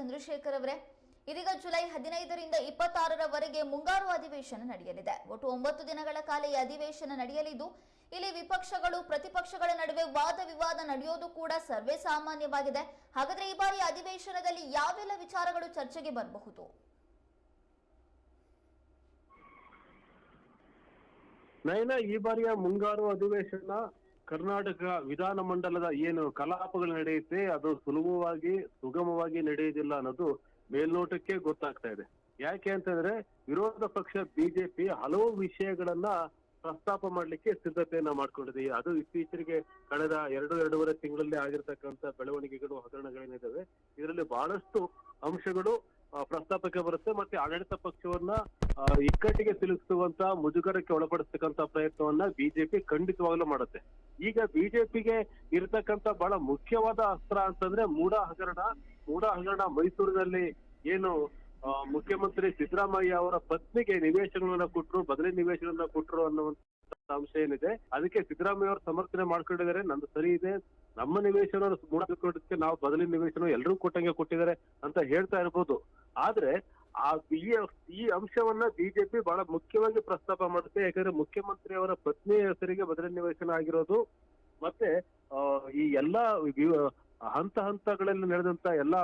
ಚಂದ್ರಶೇಖರ್ ಅವರೇ. ಇದೀಗ ಜುಲೈ ಹದಿನೈದರಿಂದ ಇಪ್ಪತ್ತಾರರವರೆಗೆ ಮುಂಗಾರು ಅಧಿವೇಶನ ನಡೆಯಲಿದೆ. ಒಟ್ಟು ಒಂಬತ್ತು ದಿನಗಳ ಕಾಲ ಈ ಅಧಿವೇಶನ ನಡೆಯಲಿದ್ದು, ಇಲ್ಲಿ ವಿಪಕ್ಷಗಳು, ಪ್ರತಿಪಕ್ಷಗಳ ನಡುವೆ ವಾದ ವಿವಾದ ನಡೆಯೋದು ಕೂಡ ಸರ್ವೇ ಸಾಮಾನ್ಯವಾಗಿದೆ. ಹಾಗಾದ್ರೆ ಈ ಬಾರಿ ಅಧಿವೇಶನದಲ್ಲಿ ಯಾವೆಲ್ಲ ವಿಚಾರಗಳು ಚರ್ಚೆಗೆ ಬರಬಹುದು? ನಯನ ಈ ಬಾರಿಯ ಮುಂಗಾರು ಅಧಿವೇಶನ ಕರ್ನಾಟಕ ವಿಧಾನ ಮಂಡಲದ ಏನು ಕಲಾಪಗಳು ನಡೆಯುತ್ತೆ, ಅದು ಸುಲಭವಾಗಿ, ಸುಗಮವಾಗಿ ನಡೆಯುವುದಿಲ್ಲ ಅನ್ನೋದು ಮೇಲ್ನೋಟಕ್ಕೆ ಗೊತ್ತಾಗ್ತಾ ಇದೆ. ಯಾಕೆ ಅಂತಂದ್ರೆ, ವಿರೋಧ ಪಕ್ಷ ಬಿಜೆಪಿ ಹಲವು ವಿಷಯಗಳನ್ನ ಪ್ರಸ್ತಾಪ ಮಾಡ್ಲಿಕ್ಕೆ ಸಿದ್ಧತೆಯನ್ನ ಮಾಡ್ಕೊಂಡಿದೆ. ಅದು ಇತ್ತೀಚೆಗೆ ಕಳೆದ ಎರಡು, ಎರಡೂವರೆ ತಿಂಗಳಲ್ಲಿ ಆಗಿರ್ತಕ್ಕಂಥ ಬೆಳವಣಿಗೆಗಳು ಹಗರಣಗಳೇನಿದಾವೆ ಇದರಲ್ಲಿ ಬಹಳಷ್ಟು ಅಂಶಗಳು ಪ್ರಸ್ತಾಪಕ್ಕೆ ಬರುತ್ತೆ ಮತ್ತೆ ಆಡಳಿತ ಪಕ್ಷವನ್ನ ಇಕ್ಕಟ್ಟಿಗೆ ಸಿಲುಕಿಸುವಂತ ಮುಜುಗರಕ್ಕೆ ಒಳಪಡಿಸ್ತಕ್ಕಂತ ಪ್ರಯತ್ನವನ್ನ ಬಿಜೆಪಿ ಖಂಡಿತವಾಗ್ಲೂ ಮಾಡುತ್ತೆ. ಈಗ ಬಿಜೆಪಿಗೆ ಇರತಕ್ಕಂತ ಬಹಳ ಮುಖ್ಯವಾದ ಅಸ್ತ್ರ ಅಂತಂದ್ರೆ ಮೂಡ ಹಗರಣ ಮೂಡ ಹಗರಣ ಮೈಸೂರಿನಲ್ಲಿ ಏನು ಮುಖ್ಯಮಂತ್ರಿ ಸಿದ್ದರಾಮಯ್ಯ ಅವರ ಪತ್ನಿಗೆ ನಿವೇಶನಗಳನ್ನ ಕೊಟ್ರು, ಬದಲಿ ನಿವೇಶನಗಳನ್ನ ಕೊಟ್ರು ಅನ್ನುವಂತ ಅಂಶ ಏನಿದೆ, ಅದಕ್ಕೆ ಸಿದ್ದರಾಮಯ್ಯ ಅವರು ಸಮರ್ಥನೆ ಮಾಡ್ಕೊಂಡಿದ್ದಾರೆ, ನಂದು ಸರಿ ಇದೆ. ನಮ್ಮ ನಿವೇಶನ ಮೂಡಕ್ಕೆ ನಾವು ಬದಲಿ ನಿವೇಶನ ಎಲ್ಲರೂ ಕೊಟ್ಟಂಗೆ ಕೊಟ್ಟಿದ್ದಾರೆ ಅಂತ ಹೇಳ್ತಾ ಇರ್ಬೋದು. ಆದ್ರೆ, ಆ ಈ ಈ ಅಂಶವನ್ನ ಬಿಜೆಪಿ ಬಹಳ ಮುಖ್ಯವಾಗಿ ಪ್ರಸ್ತಾಪ ಮಾಡುತ್ತೆ. ಯಾಕಂದ್ರೆ ಮುಖ್ಯಮಂತ್ರಿ ಅವರ ಪತ್ನಿ ಹೆಸರಿಗೆ ಬದಲಿ ನಿವೇಶನ ಆಗಿರೋದು. ಮತ್ತೆ ಈ ಎಲ್ಲಾ ಹಂತ ಹಂತಗಳಲ್ಲಿ ನಡೆದಂತ ಎಲ್ಲಾ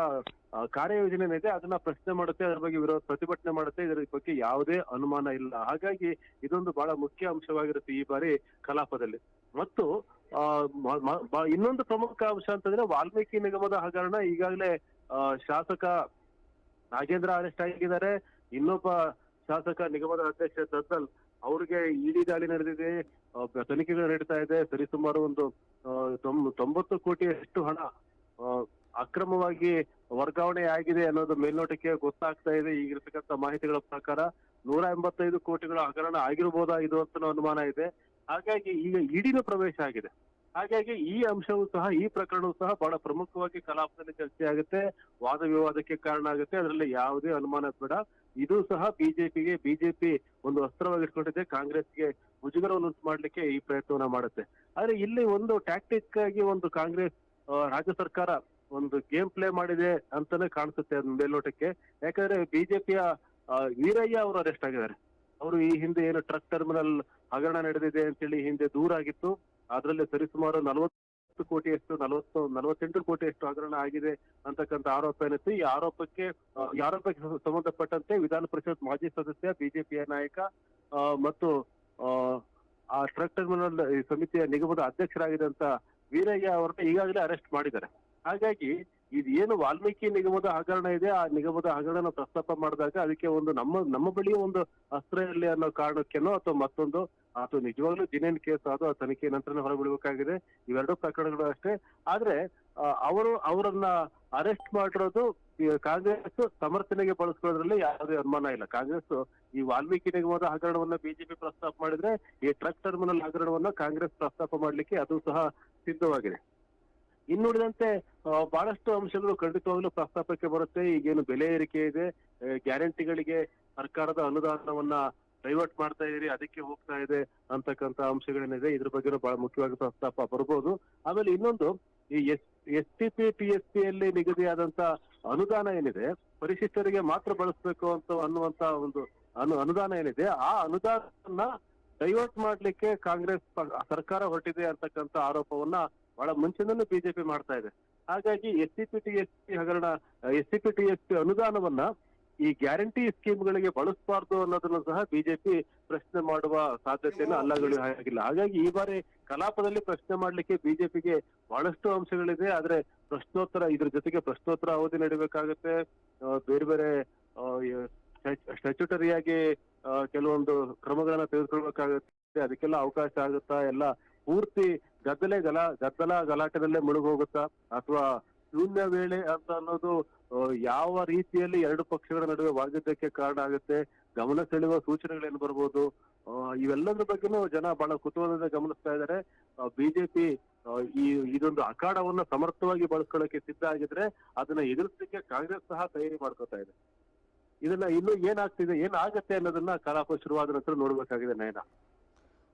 ಕಾರ್ಯಯೋಜನೆ ಏನಿದೆ ಅದನ್ನ ಪ್ರಶ್ನೆ ಮಾಡುತ್ತೆ, ಅದ್ರ ಬಗ್ಗೆ ವಿರೋಧ, ಪ್ರತಿಭಟನೆ ಮಾಡುತ್ತೆ. ಇದರ ಬಗ್ಗೆ ಯಾವುದೇ ಅನುಮಾನ ಇಲ್ಲ. ಹಾಗಾಗಿ ಇದೊಂದು ಬಹಳ ಮುಖ್ಯ ಅಂಶವಾಗಿರುತ್ತೆ ಈ ಬಾರಿ ಕಲಾಪದಲ್ಲಿ. ಮತ್ತು ಇನ್ನೊಂದು ಪ್ರಮುಖ ಅಂಶ ಅಂತಂದ್ರೆ ವಾಲ್ಮೀಕಿ ನಿಗಮದ ಹಗರಣ ಈಗಾಗಲೇ ಶಾಸಕ ನಾಗೇಂದ್ರ ಅರೆಸ್ಟ್ ಆಗಿದ್ದಾರೆ. ಇನ್ನೊಬ್ಬ ಶಾಸಕ ನಿಗಮದ ಅಧ್ಯಕ್ಷ ದತ್ತಲ್ ಅವ್ರಿಗೆ ಇಡಿ ದಾಳಿ ನಡೆದಿದೆ. ತನಿಖೆಗಳು ನಡೀತಾ ಇದೆ. ಸರಿಸುಮಾರು ಒಂದು ತೊಂಬತ್ತು ಕೋಟಿಯಷ್ಟು ಹಣ ಅಕ್ರಮವಾಗಿ ವರ್ಗಾವಣೆ ಆಗಿದೆ ಅನ್ನೋದು ಮೇಲ್ನೋಟಕ್ಕೆ ಗೊತ್ತಾಗ್ತಾ ಇದೆ. ಈಗಿರ್ತಕ್ಕಂಥ ಮಾಹಿತಿಗಳ ಪ್ರಕಾರ ನೂರ ಎಂಬತ್ತೈದು ಕೋಟಿಗಳ ಹಗರಣ ಆಗಿರ್ಬೋದಾ ಇದು ಅಂತ ಅನುಮಾನ ಇದೆ. ಹಾಗಾಗಿ ಈಗ ಇಡಿನ ಪ್ರವೇಶ ಆಗಿದೆ. ಹಾಗಾಗಿ ಈ ಅಂಶವೂ ಸಹ, ಈ ಪ್ರಕರಣವು ಸಹ ಬಹಳ ಪ್ರಮುಖವಾಗಿ ಕಲಾಪದಲ್ಲಿ ಚರ್ಚೆ ಆಗುತ್ತೆ. ವಾದ ವಿವಾದಕ್ಕೆ ಕಾರಣ ಆಗುತ್ತೆ. ಅದರಲ್ಲಿ ಯಾವುದೇ ಅನುಮಾನ ಬೇಡ. ಇದು ಸಹ ಬಿಜೆಪಿಗೆ, ಬಿಜೆಪಿ ಒಂದು ಅಸ್ತ್ರವಾಗಿ ಇಟ್ಕೊಂಡಿದೆ ಕಾಂಗ್ರೆಸ್ಗೆ ಮುಜುಗರವನ್ನು ಉಂಟು ಮಾಡ್ಲಿಕ್ಕೆ ಈ ಪ್ರಯತ್ನವನ್ನ ಮಾಡುತ್ತೆ. ಆದ್ರೆ ಇಲ್ಲಿ ಒಂದು ಟ್ಯಾಕ್ಟಿಕ್ ಆಗಿ ಒಂದು ಕಾಂಗ್ರೆಸ್ ರಾಜ್ಯ ಸರ್ಕಾರ ಒಂದು ಗೇಮ್ ಪ್ಲೇ ಮಾಡಿದೆ ಅಂತಾನೆ ಕಾಣಿಸುತ್ತೆ ಮೇಲ್ನೋಟಕ್ಕೆ. ಯಾಕಂದ್ರೆ ಬಿಜೆಪಿಯ ವೀರಯ್ಯ ಅವರು ಅರೆಸ್ಟ್ ಆಗಿದ್ದಾರೆ. ಅವರು ಈ ಹಿಂದೆ ಏನು ಟ್ರಕ್ ಟರ್ಮಿನಲ್ ಹಗರಣ ನಡೆದಿದೆ ಅಂತೇಳಿ ಹಿಂದೆ ದೂರ ಆಗಿತ್ತು. ಅದರಲ್ಲಿ ಸರಿಸುಮಾರು ನಲವತ್ತು ಕೋಟಿಯಷ್ಟು ನಲವತ್ತು ನಲವತ್ತೆಂಟು ಕೋಟಿಯಷ್ಟು ಹಗರಣ ಆಗಿದೆ ಅಂತಕ್ಕಂಥ ಆರೋಪ ಏನಿತ್ತು. ಈ ಆರೋಪಕ್ಕೆ ಈ ಆರೋಪಕ್ಕೆ ಸಂಬಂಧಪಟ್ಟಂತೆ ವಿಧಾನ ಪರಿಷತ್ ಮಾಜಿ ಸದಸ್ಯ ಬಿಜೆಪಿಯ ನಾಯಕ ಮತ್ತು ಆ, ಟ್ರಕ್ ಟರ್ಮಿನಲ್ ಸಮಿತಿಯ ನಿಗಮದ ಅಧ್ಯಕ್ಷರಾಗಿದ್ದಂತ ವೀರಯ್ಯ ಅವರನ್ನ ಈಗಾಗಲೇ ಅರೆಸ್ಟ್ ಮಾಡಿದ್ದಾರೆ. ಹಾಗಾಗಿ ಇದು ಏನು ವಾಲ್ಮೀಕಿ ನಿಗಮದ ಹಗರಣ ಇದೆ, ಆ ನಿಗಮದ ಹಗರಣ ಪ್ರಸ್ತಾಪ ಮಾಡಿದಾಗ ಅದಕ್ಕೆ ಒಂದು ನಮ್ಮ ನಮ್ಮ ಬಳಿ ಒಂದು ಅಸ್ತ್ರ ಇರಲಿ ಅನ್ನೋ ಕಾರಣಕ್ಕೇನೋ ಅಥವಾ ಮತ್ತೊಂದು ಅಥವಾ ನಿಜವಾಗ್ಲೂ ಜಿನೇನ್ ಕೇಸ್ ಅದು, ಆ ತನಿಖೆ ನಂತರ ಹೊರಬಿಡಬೇಕಾಗಿದೆ. ಇವೆರಡೂ ಪ್ರಕರಣಗಳು ಅಷ್ಟೇ. ಆದ್ರೆ ಅವರು ಅವರನ್ನ ಅರೆಸ್ಟ್ ಮಾಡಿರೋದು ಕಾಂಗ್ರೆಸ್ ಸಮರ್ಥನೆಗೆ ಬಳಸ್ಕೊಳ್ಳೋದ್ರಲ್ಲಿ ಯಾವುದೇ ಅನುಮಾನ ಇಲ್ಲ. ಕಾಂಗ್ರೆಸ್ ಈ ವಾಲ್ಮೀಕಿ ನಿಗಮದ ಹಗರಣವನ್ನ ಬಿಜೆಪಿ ಪ್ರಸ್ತಾಪ ಮಾಡಿದ್ರೆ, ಈ ಟ್ರಕ್ ಟರ್ಮಿನಲ್ ಹಗರಣವನ್ನ ಕಾಂಗ್ರೆಸ್ ಪ್ರಸ್ತಾಪ ಮಾಡ್ಲಿಕ್ಕೆ ಅದು ಸಹ ಸಿದ್ಧವಾಗಿದೆ. ಇನ್ನುಳಿದಂತೆ ಬಹಳಷ್ಟು ಅಂಶಗಳು ಖಂಡಿತವಾಗ್ಲೂ ಪ್ರಸ್ತಾಪಕ್ಕೆ ಬರುತ್ತೆ. ಈಗೇನು ಬೆಲೆ ಏರಿಕೆ ಇದೆ. ಗ್ಯಾರಂಟಿಗಳಿಗೆ ಸರ್ಕಾರದ ಅನುದಾನವನ್ನ ಡೈವರ್ಟ್ ಮಾಡ್ತಾ ಇದೀರಿ ಅದಕ್ಕೆ ಹೋಗ್ತಾ ಇದೆ ಅಂತಕ್ಕಂತ ಅಂಶಗಳೇನಿದೆ. ಇದ್ರ ಬಗ್ಗೆ ಬಹಳ ಮುಖ್ಯವಾಗಿ ಪ್ರಸ್ತಾಪ ಬರ್ಬೋದು. ಆಮೇಲೆ ಇನ್ನೊಂದು, ಈ S S T P P S P ಯಲ್ಲಿ ನಿಗದಿಯಾದಂತ ಅನುದಾನ ಏನಿದೆ, ಪರಿಶಿಷ್ಟರಿಗೆ ಮಾತ್ರ ಬಳಸಬೇಕು ಅಂತ ಅನ್ನುವಂತ ಒಂದು ಅನು, ಅನುದಾನ ಏನಿದೆ, ಆ ಅನುದಾನವನ್ನ ಡೈವರ್ಟ್ ಮಾಡ್ಲಿಕ್ಕೆ ಕಾಂಗ್ರೆಸ್ ಸರ್ಕಾರ ಹೊರಟಿದೆ ಅಂತಕ್ಕಂತ ಆರೋಪವನ್ನ ಬಹಳ ಮುಂಚೆನೂ ಬಿಜೆಪಿ ಮಾಡ್ತಾ ಇದೆ. ಹಾಗಾಗಿ S C P T S P ಹಗರಣ S C P T S P ಅನುದಾನವನ್ನ ಈ ಗ್ಯಾರಂಟಿ ಸ್ಕೀಮ್ಗಳಿಗೆ ಬಳಸಬಾರ್ದು ಅನ್ನೋದನ್ನು ಸಹ ಬಿಜೆಪಿ ಪ್ರಶ್ನೆ ಮಾಡುವ ಸಾಧ್ಯತೆಯನ್ನು ಅಲ್ಲಗಳು ಆಗಿಲ್ಲ ಹಾಗಾಗಿ ಈ ಬಾರಿ ಕಲಾಪದಲ್ಲಿ ಪ್ರಶ್ನೆ ಮಾಡ್ಲಿಕ್ಕೆ ಬಿಜೆಪಿಗೆ ಬಹಳಷ್ಟು ಅಂಶಗಳಿದೆ. ಆದ್ರೆ ಪ್ರಶ್ನೋತ್ತರ, ಇದ್ರ ಜೊತೆಗೆ ಪ್ರಶ್ನೋತ್ತರ ಅವಧಿ ನಡಿಬೇಕಾಗುತ್ತೆ. ಬೇರೆ ಬೇರೆ ಸ್ಟ್ಯಾಚ್ಯುಟರಿಯಾಗಿ ಕೆಲವೊಂದು ಕ್ರಮಗಳನ್ನ ತೆಗೆದುಕೊಳ್ಬೇಕಾಗುತ್ತೆ. ಅದಕ್ಕೆಲ್ಲ ಅವಕಾಶ ಆಗುತ್ತಾ? ಎಲ್ಲ ಪೂರ್ತಿ ಗದ್ದಲೆ ಗಲ ಗದ್ದಲ ಗಲಾಟೆದಲ್ಲೇ ಮುಳುಗೋಗುತ್ತಾ? ಅಥವಾ ಶೂನ್ಯ ವೇಳೆ ಅಂತ ಅನ್ನೋದು ಯಾವ ರೀತಿಯಲ್ಲಿ ಎರಡು ಪಕ್ಷಗಳ ನಡುವೆ ವಾಗ್ಯುದ್ಧಕ್ಕೆ ಕಾರಣ ಆಗುತ್ತೆ? ಗಮನ ಸೆಳೆಯುವ ಸೂಚನೆಗಳೇನು ಬರ್ಬೋದು? ಆ, ಇವೆಲ್ಲದ್ರ ಬಗ್ಗೆನೂ ಜನ ಬಹಳ ಕುತೂಹಲದಿಂದ ಗಮನಿಸ್ತಾ ಇದ್ದಾರೆ. ಬಿಜೆಪಿ ಈ ಇದೊಂದು ಅಖಾಡವನ್ನ ಸಮರ್ಥವಾಗಿ ಬಳಸ್ಕೊಳ್ಳಕ್ಕೆ ಸಿದ್ಧ ಆಗಿದ್ರೆ ಅದನ್ನ ಎದುರಿಸಲಿಕ್ಕೆ ಕಾಂಗ್ರೆಸ್ ಸಹ ತಯಾರಿ ಮಾಡ್ಕೊತಾ ಇದೆ. ಇದನ್ನ ಇನ್ನು ಏನಾಗ್ತಿದೆ ಏನಾಗತ್ತೆ ಅನ್ನೋದನ್ನ ಕಲಾಪ ಶುರುವಾದ ನಂತರ ನೋಡ್ಬೇಕಾಗಿದೆ ನಯನ.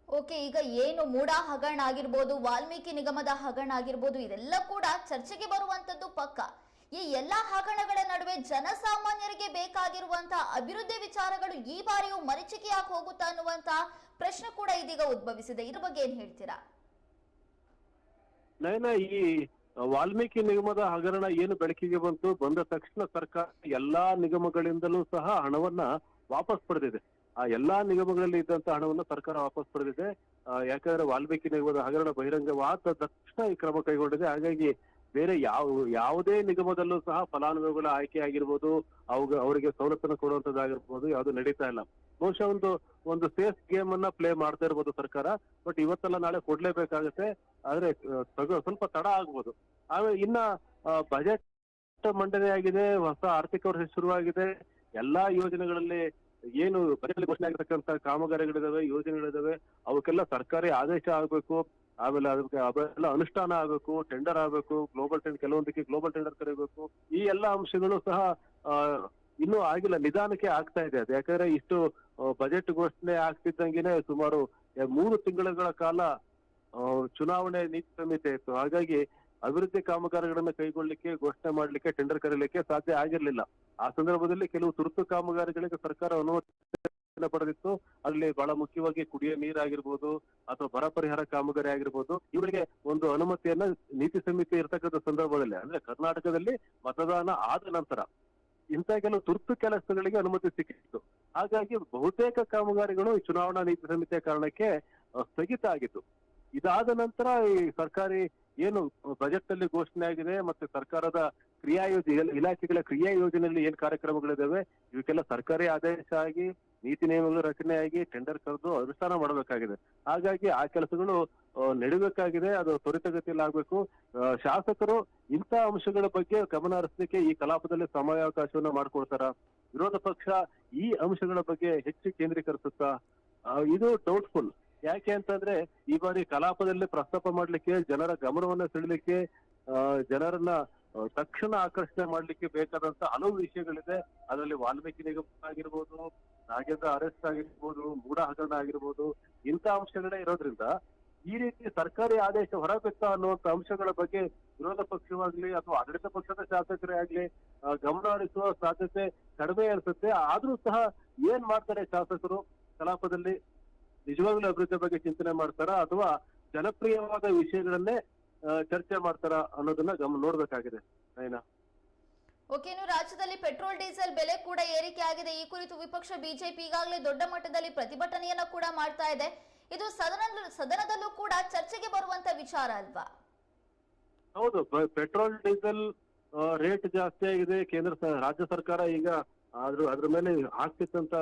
ಓಕೆ ಈಗ ಏನು ಮೂಡ ಹಗರಣ ಆಗಿರ್ಬೋದು ವಾಲ್ಮೀಕಿ ನಿಗಮದ ಹಗರಣ ಆಗಿರ್ಬೋದು ಇದೆಲ್ಲ ಕೂಡ ಚರ್ಚೆಗೆ ಬರುವಂತದ್ದು ಪಕ್ಕ. ಈ ಎಲ್ಲಾ ಹಗರಣಗಳ ನಡುವೆ ಜನಸಾಮಾನ್ಯರಿಗೆ ಬೇಕಾಗಿರುವಂತಹ ಅಭಿವೃದ್ಧಿ ವಿಚಾರಗಳು ಈ ಬಾರಿಯೂ ಮರೀಚಿಕೆಯಾಗಿ ಹೋಗುತ್ತಾ ಅನ್ನುವಂತ ಪ್ರಶ್ನೆ ಕೂಡ ಇದೀಗ ಉದ್ಭವಿಸಿದೆ. ಇದ್ರ ಬಗ್ಗೆ ಏನ್ ಹೇಳ್ತೀರಾ? ನಯನ ಈ ವಾಲ್ಮೀಕಿ ನಿಗಮದ ಹಗರಣ ಏನು ಬೆಳಕಿಗೆ ಬಂತು ಬಂದ ತಕ್ಷಣ ಸರ್ಕಾರ ಎಲ್ಲಾ ನಿಗಮಗಳಿಂದಲೂ ಸಹ ಹಣವನ್ನ ವಾಪಸ್ ಪಡೆದಿದೆ. ಆ ಎಲ್ಲಾ ನಿಗಮಗಳಲ್ಲಿ ಇದ್ದಂತ ಹಣವನ್ನ ಸರ್ಕಾರ ವಾಪಸ್ ಪಡೆದಿದೆ. ಯಾಕಂದ್ರೆ ವಾಲ್ಮೀಕಿ ನಿಗಮದ ಹಗರಣ ಬಹಿರಂಗವಾದ ತಕ್ಷಣ ಈ ಕ್ರಮ ಕೈಗೊಂಡಿದೆ. ಹಾಗಾಗಿ ಬೇರೆ ಯಾವ, ಯಾವುದೇ ನಿಗಮದಲ್ಲೂ ಸಹ ಫಲಾನುಭವಿಗಳ ಆಯ್ಕೆ ಆಗಿರ್ಬೋದು, ಅವಾಗ ಅವರಿಗೆ ಸವಲತ್ತನ್ನು ಕೊಡುವಂತದ್ದಾಗಿರ್ಬೋದು, ಯಾವುದು ನಡೀತಾ ಇಲ್ಲ. ಬಹುಶಃ ಒಂದು ಒಂದು ಸೇಫ್ ಗೇಮ್ ಅನ್ನ ಪ್ಲೇ ಮಾಡ್ತಾ ಇರ್ಬೋದು ಸರ್ಕಾರ. ಬಟ್ ಇವತ್ತೆಲ್ಲ ನಾಳೆ ಕೊಡ್ಲೇಬೇಕಾಗುತ್ತೆ. ಆದ್ರೆ ಸ್ವಲ್ಪ ತಡ ಆಗ್ಬೋದು. ಆಮೇಲೆ ಇನ್ನ ಬಜೆಟ್ ಮಂಡನೆ ಆಗಿದೆ, ಹೊಸ ಆರ್ಥಿಕ ವರ್ಷ ಶುರುವಾಗಿದೆ. ಎಲ್ಲಾ ಯೋಜನೆಗಳಲ್ಲಿ ಏನು ಬಜೆಟ್ ಘೋಷಣೆ ಆಗಿರ್ತಕ್ಕಂತ ಕಾಮಗಾರಿಗಳಿದಾವೆ, ಯೋಜನೆಗಳಿದಾವೆ. ಅವಕ್ಕೆಲ್ಲ ಸರ್ಕಾರಿ ಆದೇಶ ಆಗ್ಬೇಕು. ಆಮೇಲೆ ಅದಕ್ಕೆ ಅವೆಲ್ಲ ಅನುಷ್ಠಾನ ಆಗ್ಬೇಕು ಟೆಂಡರ್ ಆಗ್ಬೇಕು. ಗ್ಲೋಬಲ್ ಟೆಂಡರ್ ಕೆಲವೊಂದಕ್ಕೆ ಗ್ಲೋಬಲ್ ಟೆಂಡರ್ ಕರಿಬೇಕು. ಈ ಎಲ್ಲಾ ಅಂಶಗಳು ಸಹ ಇನ್ನೂ ಆಗಿಲ್ಲ, ನಿಧಾನಕ್ಕೆ ಆಗ್ತಾ ಇದೆ ಅದು. ಯಾಕಂದ್ರೆ ಇಷ್ಟು ಬಜೆಟ್ ಘೋಷಣೆ ಆಗ್ತಿದ್ದಂಗೆನೆ ಸುಮಾರು ಮೂರು ತಿಂಗಳುಗಳ ಕಾಲ ಚುನಾವಣೆ ನೀತಿ ಸಂಹಿತೆ ಇತ್ತು. ಹಾಗಾಗಿ ಅಭಿವೃದ್ಧಿ ಕಾಮಗಾರಿಗಳನ್ನ ಕೈಗೊಳ್ಳಲಿಕ್ಕೆ ಘೋಷಣೆ ಮಾಡ್ಲಿಕ್ಕೆ ಟೆಂಡರ್ ಕರೀಲಿಕ್ಕೆ ಸಾಧ್ಯ ಆಗಿರ್ಲಿಲ್ಲ. ಆ ಸಂದರ್ಭದಲ್ಲಿ ಕೆಲವು ತುರ್ತು ಕಾಮಗಾರಿಗಳಿಗೆ ಸರ್ಕಾರ ಅನುಮತಿ ಪಡೆದಿತ್ತು. ಅಲ್ಲಿ ಬಹಳ ಮುಖ್ಯವಾಗಿ ಕುಡಿಯೋ ನೀರಾಗಿರ್ಬೋದು ಅಥವಾ ಬರ ಪರಿಹಾರ ಕಾಮಗಾರಿ ಆಗಿರ್ಬೋದು, ಇವರಿಗೆ ಒಂದು ಅನುಮತಿಯನ್ನ ನೀತಿ ಸಂಹಿತೆ ಇರತಕ್ಕಂಥ ಸಂದರ್ಭದಲ್ಲಿ, ಅಂದ್ರೆ ಕರ್ನಾಟಕದಲ್ಲಿ ಮತದಾನ ಆದ ನಂತರ ಇಂಥ ಕೆಲವು ತುರ್ತು ಕೆಲಸಗಳಿಗೆ ಅನುಮತಿ ಸಿಕ್ಕಿತ್ತು. ಹಾಗಾಗಿ ಬಹುತೇಕ ಕಾಮಗಾರಿಗಳು ಚುನಾವಣಾ ನೀತಿ ಸಮಿತಿಯ ಕಾರಣಕ್ಕೆ ಸ್ಥಗಿತ ಆಗಿತ್ತು. ಇದಾದ ನಂತರ ಈ ಸರ್ಕಾರಿ ಏನು ಬಜೆಟ್ ಅಲ್ಲಿ ಘೋಷಣೆ ಆಗಿದೆ ಮತ್ತೆ ಸರ್ಕಾರದ ಕ್ರಿಯಾ ಯೋಜನೆ, ಇಲಾಖೆಗಳ ಕ್ರಿಯಾ ಯೋಜನೆಯಲ್ಲಿ ಏನ್ ಕಾರ್ಯಕ್ರಮಗಳಿದಾವೆ, ಇವಕ್ಕೆಲ್ಲ ಸರ್ಕಾರಿ ಆದೇಶ ಆಗಿ ನೀತಿ ನಿಯಮಗಳು ರಚನೆಯಾಗಿ ಟೆಂಡರ್ ಕರೆದು ಅನುಷ್ಠಾನ ಮಾಡಬೇಕಾಗಿದೆ. ಹಾಗಾಗಿ ಆ ಕೆಲಸಗಳು ನಡಿಬೇಕಾಗಿದೆ, ಅದು ತ್ವರಿತಗತಿಯಲ್ಲಿ ಆಗ್ಬೇಕು. ಶಾಸಕರು ಇಂಥ ಅಂಶಗಳ ಬಗ್ಗೆ ಗಮನ ಹರಿಸಲಿಕ್ಕೆ ಈ ಕಲಾಪದಲ್ಲಿ ಸಮಯಾವಕಾಶವನ್ನ ಮಾಡ್ಕೊಳ್ತಾರ ವಿರೋಧ ಪಕ್ಷ ಈ ಅಂಶಗಳ ಬಗ್ಗೆ ಹೆಚ್ಚು ಕೇಂದ್ರೀಕರಿಸುತ್ತಾ? ಇದು ಡೌಟ್ಫುಲ್ ಯಾಕೆ ಅಂತಂದ್ರೆ, ಈ ಬಾರಿ ಕಲಾಪದಲ್ಲಿ ಪ್ರಸ್ತಾಪ ಮಾಡ್ಲಿಕ್ಕೆ ಜನರ ಗಮನವನ್ನ ಸೆಳೆಲಿಕ್ಕೆ ಜನರನ್ನ ತಕ್ಷಣ ಆಕರ್ಷಣೆ ಮಾಡ್ಲಿಕ್ಕೆ ಬೇಕಾದಂತ ಹಲವು ವಿಷಯಗಳಿದೆ. ಅದರಲ್ಲಿ ವಾಲ್ಮೀಕಿ ನಿಗಮ ಆಗಿರ್ಬೋದು ನಾಗೇಂದ್ರ ಅರೆಸ್ಟ್ ಆಗಿರ್ಬೋದು ಮೂಢ ಹಗರಣ ಆಗಿರ್ಬೋದು, ಇಂಥ ಅಂಶಗಳೇ ಇರೋದ್ರಿಂದ ಈ ರೀತಿ ಸರ್ಕಾರಿ ಆದೇಶ ಹೊರಬೇಕ ಅನ್ನುವಂತ ಅಂಶಗಳ ಬಗ್ಗೆ ವಿರೋಧ ಪಕ್ಷವಾಗ್ಲಿ ಅಥವಾ ಆಡಳಿತ ಪಕ್ಷದ ಶಾಸಕರೇ ಆಗ್ಲಿ ಗಮನ ಹರಿಸುವ ಸಾಧ್ಯತೆ ಕಡಿಮೆ ಇರ್ತದೆ ಆದ್ರೂ ಸಹ ಏನ್ ಮಾಡ್ತಾರೆ ಶಾಸಕರು ಕಲಾಪದಲ್ಲಿ? ನಿಜವಾಗ್ಲೂ ಅಭಿವೃದ್ಧಿ ಬಗ್ಗೆ ಚಿಂತನೆ ಮಾಡ್ತಾರಾ ಅಥವಾ ಜನಪ್ರಿಯವಾದ ವಿಷಯಗಳನ್ನೇ ಚರ್ಚೆ ಮಾಡ್ತಾರ ಅನ್ನೋದನ್ನ ಗಮನ ನೋಡ್ಬೇಕಾಗಿದೆ ಓಕೆ ಇನ್ನು ರಾಜ್ಯದಲ್ಲಿ ಪೆಟ್ರೋಲ್ ಡೀಸೆಲ್ ಬೆಲೆ ಕೂಡ ಏರಿಕೆ ಆಗಿದೆ. ಈ ಕುರಿತು ವಿಪಕ್ಷ ಬಿಜೆಪಿ ಈಗಾಗಲೇ ದೊಡ್ಡ ಮಟ್ಟದಲ್ಲಿ ಪ್ರತಿಭಟನೆಯನ್ನ ಕೂಡ ಮಾಡ್ತಾ ಇದೆ. ಇದು ಸದನ ಸದನದಲ್ಲೂ ಕೂಡ ಚರ್ಚೆಗೆ ಬರುವಂತ ವಿಚಾರ ಅಲ್ವಾ? ಹೌದು ಪೆಟ್ರೋಲ್ ಡೀಸೆಲ್ ರೇಟ್ ಜಾಸ್ತಿ ಆಗಿದೆ. ಕೇಂದ್ರ ರಾಜ್ಯ ಸರ್ಕಾರ ಈಗ ಅದ್ರ ಅದ್ರ ಮೇಲೆ ಹಾಕ್ತಿತ್ತಂತ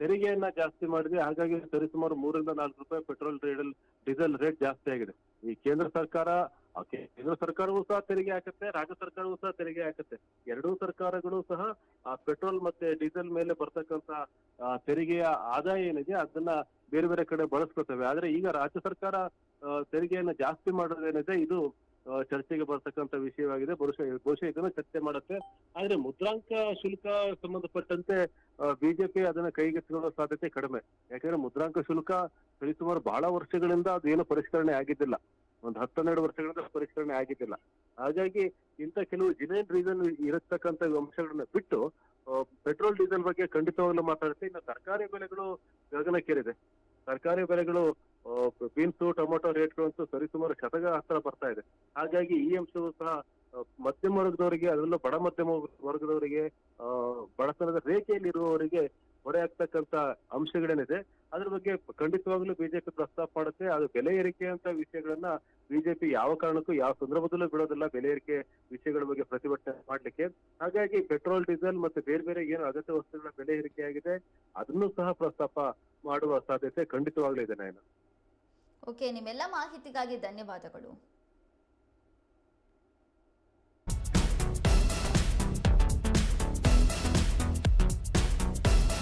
ತೆರಿಗೆಯನ್ನ ಜಾಸ್ತಿ ಮಾಡಿದೆ. ಹಾಗಾಗಿ ಸರಿಸುಮಾರು ಮೂರಿಂದ ನಾಲ್ಕು ರೂಪಾಯಿ ಪೆಟ್ರೋಲ್ ಡೀಸೆಲ್ ರೇಟ್ ಜಾಸ್ತಿ ಆಗಿದೆ. ಈ ಕೇಂದ್ರ ಸರ್ಕಾರ ಕೇಂದ್ರ ಸರ್ಕಾರವೂ ಸಹ ತೆರಿಗೆ ಹಾಕುತ್ತೆ, ರಾಜ್ಯ ಸರ್ಕಾರವೂ ಸಹ ತೆರಿಗೆ ಹಾಕುತ್ತೆ. ಎರಡೂ ಸರ್ಕಾರಗಳು ಸಹ, ಆ ಪೆಟ್ರೋಲ್ ಮತ್ತೆ ಡೀಸೆಲ್ ಮೇಲೆ ಬರ್ತಕ್ಕಂತ ತೆರಿಗೆಯ ಆದಾಯ ಏನಿದೆ, ಅದನ್ನ ಬೇರೆ ಬೇರೆ ಕಡೆ ಬಳಸ್ಕೊತವೆ ಆದ್ರೆ ಈಗ ರಾಜ್ಯ ಸರ್ಕಾರ ತೆರಿಗೆಯನ್ನ ಜಾಸ್ತಿ ಮಾಡೋದೇನಿದೆ, ಇದು ಚರ್ಚೆಗೆ ಬರ್ತಕ್ಕಂತ ವಿಷಯವಾಗಿದೆ. ಬಹುಶಃ ಬಹುಶಃ ಇದನ್ನ ಚರ್ಚೆ ಮಾಡುತ್ತೆ. ಆದ್ರೆ ಮುದ್ರಾಂಕ ಶುಲ್ಕ ಸಂಬಂಧಪಟ್ಟಂತೆ ಬಿಜೆಪಿ ಅದನ್ನ ಕೈಗೆತ್ತಿಕೊಳ್ಳೋ ಸಾಧ್ಯತೆ ಕಡಿಮೆ. ಯಾಕಂದ್ರೆ ಮುದ್ರಾಂಕ ಶುಲ್ಕ ಸರಿಸುಮಾರು ಬಹಳ ವರ್ಷಗಳಿಂದ ಅದು ಏನು ಪರಿಷ್ಕರಣೆ ಆಗಿದ್ದಿಲ್ಲ. ಒಂದು ಹತ್ತೆರಡು ವರ್ಷಗಳಿಂದ ಪರಿಷ್ಕರಣೆ ಆಗಿದ್ದಿಲ್ಲ. ಹಾಗಾಗಿ ಇಂಥ ಕೆಲವು ಜಿನೇನ್ ರೀಸನ್ ಇರತಕ್ಕಂತ ಅಂಶಗಳನ್ನ ಬಿಟ್ಟು ಪೆಟ್ರೋಲ್ ಡೀಸೆಲ್ ಬಗ್ಗೆ ಖಂಡಿತವಾಗ್ಲೂ ಮಾತಾಡುತ್ತೆ ಇನ್ನು ತರಕಾರಿ ಬೆಲೆಗಳು ಗಗನಕ್ಕೇರಿದೆ. ತರಕಾರಿ ಬೆಲೆಗಳು ಬೀನ್ಸು, ಟೊಮೊಟೊ ರೇಟ್ಗಳಂತೂ ಸರಿಸುಮಾರು ಶತಕ ಹತ್ರ ಬರ್ತಾ ಇದೆ. ಹಾಗಾಗಿ ಈ ಅಂಶವು ಸಹ ಮಧ್ಯಮ ವರ್ಗದವರಿಗೆ, ಅದರಲ್ಲೂ ಬಡ ಮಧ್ಯಮ ವರ್ಗದವರಿಗೆ ಬಡತನದ ರೇಖೆಯಲ್ಲಿ ಇರುವವರಿಗೆ ಹೊರೆ ಆಗ್ತಕ್ಕಂತ ಅಂಶಗಳೇನಿದೆ, ಅದ್ರ ಬಗ್ಗೆ ಖಂಡಿತವಾಗ್ಲೂ ಬಿಜೆಪಿ ಪ್ರಸ್ತಾಪ ಮಾಡುತ್ತೆ. ಅದು ಬೆಲೆ ಏರಿಕೆ ಅಂತ ವಿಷಯಗಳನ್ನ ಬಿಜೆಪಿ ಯಾವ ಕಾರಣಕ್ಕೂ ಯಾವ ಸಂದರ್ಭದಲ್ಲೂ ಬಿಡೋದಿಲ್ಲ. ಬೆಲೆ ಏರಿಕೆ ವಿಷಯಗಳ ಬಗ್ಗೆ ಪ್ರತಿಭಟನೆ ಮಾಡ್ಲಿಕ್ಕೆ. ಹಾಗಾಗಿ ಪೆಟ್ರೋಲ್, ಡೀಸೆಲ್ ಮತ್ತೆ ಬೇರೆ ಬೇರೆ ಏನು ಅಗತ್ಯ ವಸ್ತುಗಳ ಬೆಲೆ ಏರಿಕೆ ಆಗಿದೆ, ಅದನ್ನು ಸಹ ಪ್ರಸ್ತಾಪ ಮಾಡುವ ಸಾಧ್ಯತೆ ಖಂಡಿತವಾಗ್ಲೂ ಇದೆ, ನಾಯನ. ಓಕೆ, ನಿಮ್ಮೆಲ್ಲ ಮಾಹಿತಿಗಾಗಿ ಧನ್ಯವಾದಗಳು.